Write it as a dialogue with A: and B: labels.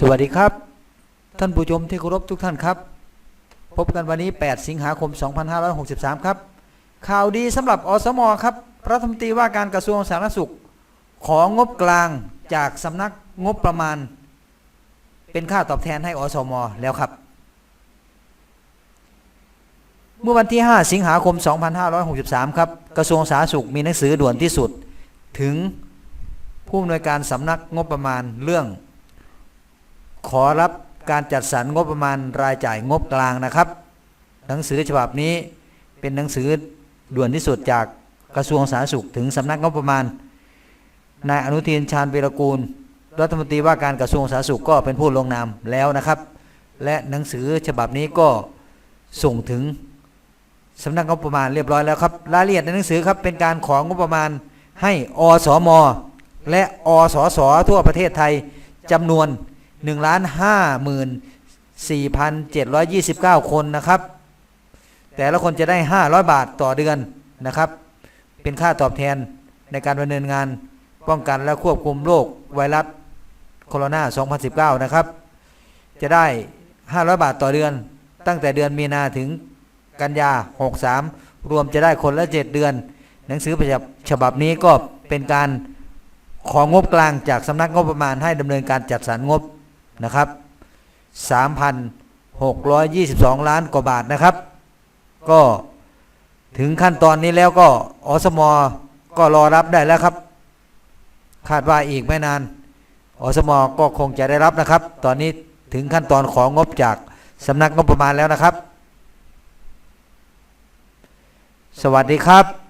A: สวัสดีครับ ท่านผู้ชมที่เคารพทุกท่านครับ พบกันวันนี้ 8 สิงหาคม 2563 ครับ ข่าวดีสำหรับอสมครับรัฐมนตรีว่าการกระทรวงสาธารณสุข ของงบกลางจากสำนักงบประมาณ เป็นค่าตอบแทนให้อสมแล้วครับ เมื่อวันที่ 5 สิงหาคม 2563 ครับ กระทรวงสาธารณสุขมีหนังสือด่วนที่สุด ถึงผู้อำนวยการสำนักงบประมาณเรื่อง ขอรับการจัดสรรงบประมาณรายจ่ายงบกลางนะครับ หนังสือฉบับนี้เป็นหนังสือด่วนที่สุดจากกระทรวงสาธารณสุขถึงสำนักงบประมาณนายอนุทินชาญวีรกูล รัฐมนตรีว่าการกระทรวงสาธารณสุขก็เป็นผู้ลงนามแล้วนะครับ และหนังสือฉบับนี้ก็ส่งถึงสำนักงบประมาณเรียบร้อยแล้วครับรายละเอียดในหนังสือครับเป็นการของงบประมาณให้อสม และอสสทั่วประเทศไทยจำนวน 1ล้าน5หมื่น4,729คนนะครับ แต่ละคนจะได้500บาทต่อเดือนนะครับ เป็นค่าตอบแทนในการดำเนินงานป้องกันและควบคุมโรคไวรัสโคโรนา2019 นะครับ จะได้ 500 บาทต่อเดือน ตั้งแต่เดือนมีนาถึงกันยา 63 รวมจะได้คนละ 7 เดือน หนังสือฉบับนี้ก็เป็นการของงบกลางจากสำนักงบประมาณให้ดำเนินการจัดสรรงบ นะครับ3,622 ล้านกว่าบาทนะครับ ก็ถึงขั้นตอนนี้แล้วก็อสมอก็รอรับได้แล้วครับ คาดว่าอีกไม่นานอสมอก็คงจะได้รับนะครับ ตอนนี้ถึงขั้นตอนของงบจากสำนักงบประมาณแล้วนะครับ สวัสดีครับ